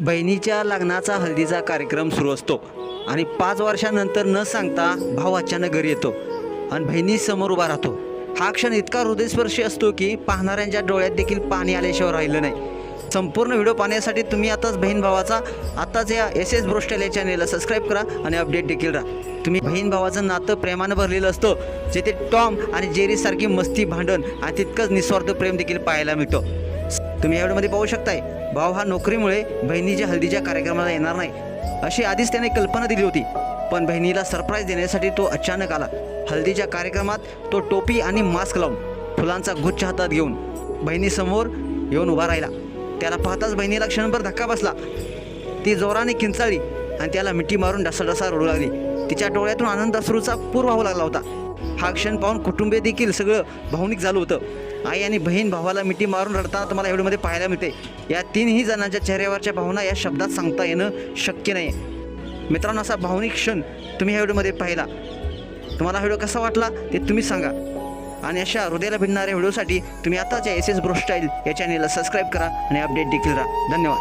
बहिणीच्या लग्नाचा हळदीचा कार्यक्रम सुरू असतो आणि पाच वर्षानंतर न सांगता भाऊ अचानक घरी येतो आणि बहिणी समोर उभा राहतो. हा क्षण इतका हृदयस्पर्शी असतो की पाहणाऱ्यांच्या डोळ्यात देखील पाणी आल्याशिवाय राहिलं नाही. संपूर्ण व्हिडिओ पाहण्यासाठी तुम्ही आताच बहीण भावाचा आताच या एस एस ब्रोस्टेल या चॅनेलला सबस्क्राईब करा आणि अपडेट देखील राहा. तुम्ही बहीण भावाचं नातं प्रेमानं भरलेलं असतं जेथे टॉम आणि जेरीसारखी मस्ती भांडण आणि तितकंच निस्वार्थ प्रेम देखील पाहायला मिळतं. तुम्ही व्हिडिओमध्ये पाहू शकताय भाऊ हा नोकरीमुळे बहिणीच्या हल्दीच्या कार्यक्रमाला येणार नाही. अशी आधीच त्याने कल्पना दिली होती पण बहिणीला सरप्राईज देण्यासाठी तो अचानक आला. हल्दीच्या कार्यक्रमात तो टोपी आणि मास्क लावून फुलांचा गुच्छ हातात घेऊन बहिणीसमोर येऊन उभा राहिला. त्याला पाहताच बहिणीला क्षणभर धक्का बसला. ती जोराने किंचाळली आणि त्याला मिठी मारून डसा रडू लागली. तिच्या डोळ्यातून आनंद अश्रूचा पूर वाहू लागला होता. हा क्षण पाहून कुटुंबीय देखील सगळं भावनिक झालं होतं. आई आणि बहीण भावाला मिठी मारून रडताना तुम्हाला व्हिडिओमध्ये पाहायला मिळते या तीनही जणांच्या चेहऱ्यावरच्या भावना या शब्दात सांगता येणं शक्य नाही. मित्रांनो असा भावनिक क्षण तुम्ही ह्या व्हिडिओमध्ये पाहिला. तुम्हाला व्हिडिओ कसा वाटला ते तुम्ही सांगा. आणि अशा हृदयाला भिडणाऱ्या व्हिडिओसाठी तुम्ही आताच या एस एस ब्रोस्टाईल या चॅनेलला सबस्क्राईब करा आणि अपडेट देखील राहा. धन्यवाद.